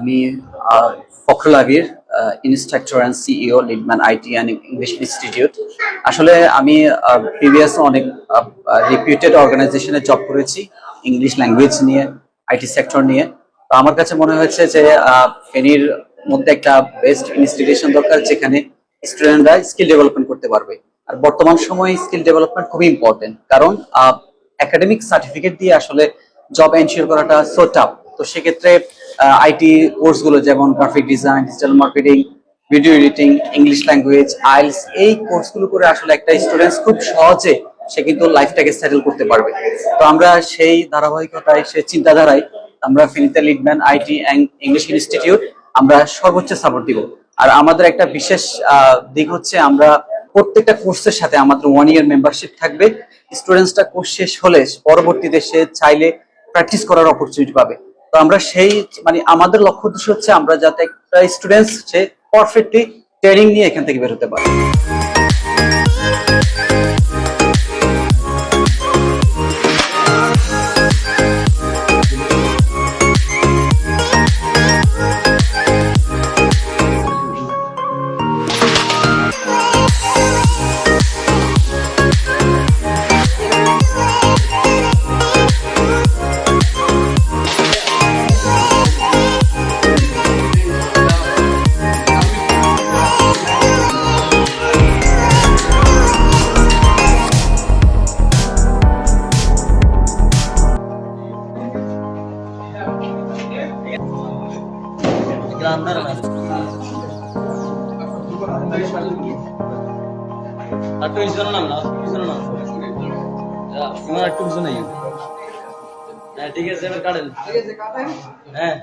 আমি Fakhrul Abir instructor and CEO Leadman IT and English institute আসলে আমি previous অনেক রিপিউটেড অর্গানাইজেশনে জব করেছি ইংলিশ ল্যাঙ্গুয়েজ নিয়ে আইটি সেক্টর নিয়ে। তো আমার কাছে মনে হয়েছে যে ফেনীর মধ্যে একটা বেস্ট ইনস্টিটিউশন দরকার, যেখানে স্টুডেন্টরা স্কিল ডেভেলপমেন্ট করতে পারবে। আর বর্তমান সময়ে স্কিল ডেভেলপমেন্ট খুবই ইম্পর্টেন্ট কারণ একাডেমিক সার্টিফিকেট দিয়ে আসলে জব এনশিওর করাটা সো টাফ তো সেক্ষেত্রে আইটি কোর্সগুলো যেমন graphic design digital marketing video editing English language IELTS এই কোর্সগুলো করে আসলে একটা স্টুডেন্টস খুব সহজে সে কিন্তু লাইফটাকে সেটেল করতে পারবে। তো আমরা সেই ধারাবাহিকতায়, সেই চিন্তাধারায় আমরা ফিনিতে লিডম্যান আইটি ইংলিশ ইনস্টিটিউট আমরা সর্বোচ্চ সাপোর্ট দিব। আর আমাদের একটা বিশেষ দিক হচ্ছে আমরা প্রত্যেকটা কোর্সের সাথে আমাদের ওয়ান ইয়ার মেম্বারশিপ থাকবে। স্টুডেন্টসটা কোর্স শেষ হলে পরবর্তীতে সে চাইলে প্র্যাকটিস করার অপরচুনিটি পাবে। তো আমরা সেই মানে আমাদের লক্ষ্য উদ্দেশ্য হচ্ছে আমরা যাতে একটা স্টুডেন্টস সে পারফেক্টলি ট্রেনিং নিয়ে এখান থেকে বের হতে পারে। নাম না পিছনে নাম তোমার একটু পিছনে হ্যাঁ ঠিক আছে এবার কাটেন। হ্যাঁ।